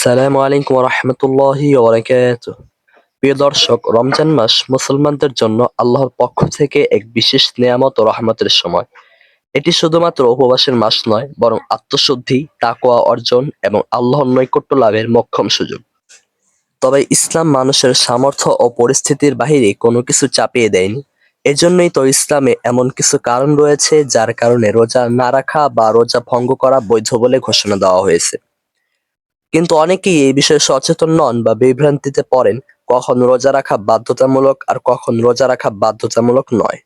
আসসালামু আলাইকুম রহমতুল্লাহি ওবরাকাতুহ প্রিয় দর্শক, রমজান মাস মুসলমানদের জন্য আল্লাহর পক্ষ থেকে এক বিশেষ নেয়ামত ও রহমতের সময়। এটি শুধুমাত্র উপবাসের মাস নয়, বরং আত্মশুদ্ধি, তাকওয়া অর্জন এবং আল্লাহর নৈকট্য লাভের মক্ষম সুযোগ। তবে ইসলাম মানুষের সামর্থ্য ও পরিস্থিতির বাহিরে কোনো কিছু চাপিয়ে দেয়নি। এজন্যই তো ইসলামে এমন কিছু কারণ রয়েছে, যার কারণে রোজা না রাখা বা রোজা ভঙ্গ করা বৈধ বলে ঘোষণা দেওয়া হয়েছে। কিন্তু অনেকেই এই বিষয়ে সচেতন নন বা বিভ্রান্তিতে পড়েন। কখন রোজা রাখা বাধ্যতামূলক আর কখন রোজা রাখা বাধ্যতামূলক নয়।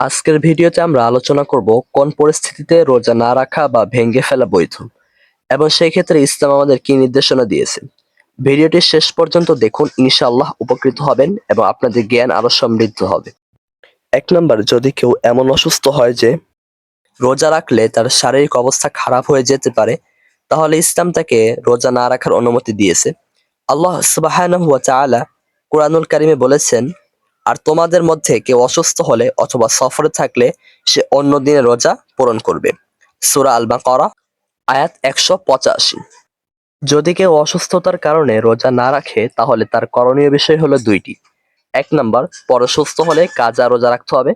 আজকের ভিডিওতে আমরা আলোচনা করব কোন পরিস্থিতিতে রোজা না রাখা বা ভেঙে ফেলা বৈধ। এবং সেই ক্ষেত্রে ইসলাম আমাদের কি নির্দেশনা দিয়েছে। ভিডিওটি শেষ পর্যন্ত দেখুন, ইনশাআল্লাহ উপকৃত হবেন এবং আপনাদের জ্ঞান আরও সমৃদ্ধ হবে। এক নম্বর, যদি কেউ এমন অসুস্থ হয় যে রোজা রাখলে তার শারীরিক অবস্থা খারাপ হয়ে যেতে পারে তাহলে ইসলাম তাকে রোজা না রাখার অনুমতি দিয়েছে। আল্লাহ সুবাহানাহু ওয়া তাআলা কুরআনুল কারিমে বলেছেন, আর তোমাদের মধ্যে কেউ অসুস্থ হলে অথবা সফরে থাকলে সে অন্য দিনে রোজা পূরণ করবে। সূরা আল বাকারা আয়াত একশো পঁচাশি। যদি কেউ অসুস্থতার কারণে রোজা না রাখে, তাহলে তার করণীয় বিষয় হলো দুইটি। এক নাম্বার, পরে সুস্থ হলে কাজা রোজা রাখতে হবে।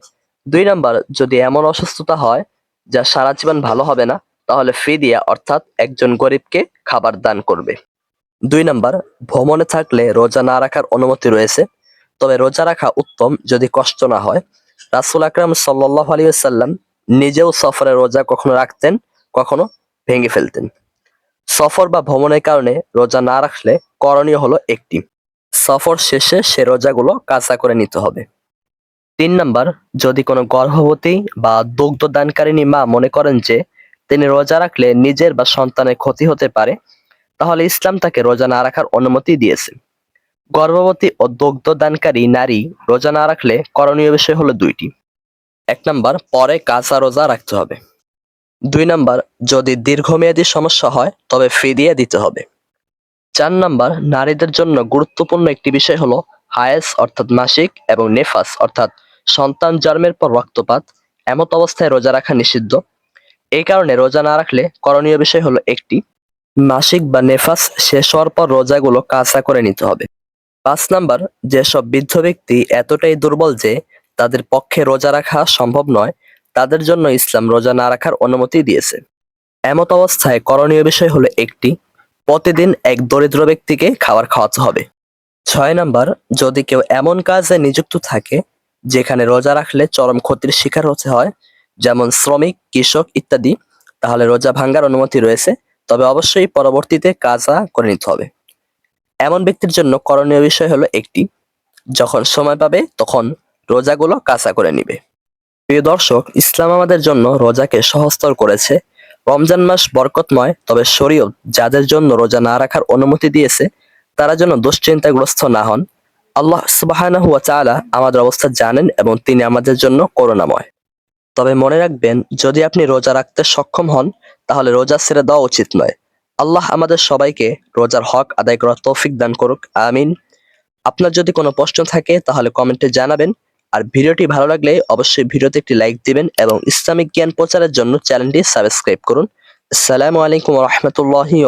দুই নাম্বার, যদি এমন অসুস্থতা হয়, যা সারা জীবন ভালো হবে না তাহলে ফিদিয়া অর্থাৎ একজন গরিবকে খাবার দান করবে। দুই নাম্বার, ভ্রমণে থাকলে রোজা না রাখার অনুমতি রয়েছে। তবে রোজা রাখা উত্তম যদি কষ্ট না হয়। রাসুল আকরাম সাল্লাহ আলিয়াল্লাম নিজেও সফরে রোজা কখনো রাখতেন, কখনো ভেঙে ফেলতেন। সফর বা ভ্রমণের কারণে রোজা না রাখলে করণীয় হলো একটি। সফর শেষে সে রোজাগুলো কাঁচা করে নিতে হবে। তিন নাম্বার, যদি কোনো গর্ভবতী বা দুগ্ধ দানকারিনী মা মনে করেন যে তিনি রোজা রাখলে নিজের বা সন্তানের ক্ষতি হতে পারে, তাহলে ইসলাম তাকে রোজা না রাখার অনুমতি দিয়েছে। গর্ভবতী ও দুগ্ধ দানকারী নারী রোজা না রাখলে করণীয় বিষয় হলো দুইটি। এক নাম্বার, পরে কাঁচা রোজা রাখতে হবে। দুই নাম্বার, যদি দীর্ঘমেয়াদী সমস্যা হয়, তবে ফিরিয়ে দিতে হবে। চার নাম্বার, নারীদের জন্য গুরুত্বপূর্ণ একটি বিষয় হলো হায়েস, অর্থাৎ মাসিক, এবং নেফাস, অর্থাৎ সন্তান জন্মের পর রক্তপাত, এমত অবস্থায় রোজা রাখা নিষিদ্ধ। এই কারণে রোজা না রাখলে করণীয় বিষয় হলো একটি, মাসিক বা নেফাস শেষ হওয়ার পর রোজাগুলো কাঁচা করে নিতে হবে। পাঁচ নাম্বার, যেসব বৃদ্ধ ব্যক্তি এতটাই দুর্বল যে তাদের পক্ষে রোজা রাখা সম্ভব নয়, তাদের জন্য ইসলাম রোজা না রাখার অনুমতি দিয়েছে। এমত অবস্থায় করণীয় বিষয় হলো একটি, প্রতিদিন এক দরিদ্র ব্যক্তিকে খাবার খাওয়াতে হবে। ছয় নাম্বার, যদি কেউ এমন কাজে নিযুক্ত থাকে, যেখানে রোজা রাখলে চরম ক্ষতির শিকার হতে হয় যেমন শ্রমিক, কৃষক ইত্যাদি, তাহলে রোজা ভাঙ্গার অনুমতি রয়েছে। তবে অবশ্যই পরবর্তীতে কাজা করে নিতে হবে। এমন ব্যক্তির জন্য করণীয় বিষয় হলো একটি, যখন সময় পাবে তখন রোজাগুলো কাঁচা করে নিবে। প্রিয় দর্শক, ইসলাম আমাদের জন্য রোজাকে সহজতর করেছে। রমজান মাস বরকতময়, তবে শরীয়ত যাদের জন্য রোজা না রাখার অনুমতি দিয়েছে, তারা যেন দুশ্চিন্তাগ্রস্ত না হন। আল্লাহ সুবাহানা হুয়া চালা আমাদের অবস্থা জানেন এবং তিনি আমাদের জন্য করুণাময়। তবে মনে রাখবেন, যদি আপনি রোজা রাখতে সক্ষম হন, তাহলে রোজা ছেড়ে দেওয়া উচিত নয়। আল্লাহ আমাদের সবাইকে রোজার হক আদায় করার তৌফিক দান করুক। আমিন। আপনার যদি কোনো প্রশ্ন থাকে, তাহলে কমেন্টে জানাবেন। আর ভিডিওটি ভালো লাগলে অবশ্যই ভিডিওতে একটি লাইক দিবেন এবং ইসলামিক জ্ঞান প্রচারের জন্য চ্যানেলটি সাবস্ক্রাইব করুন। আসসালামু আলাইকুম রহমতুল্লাহি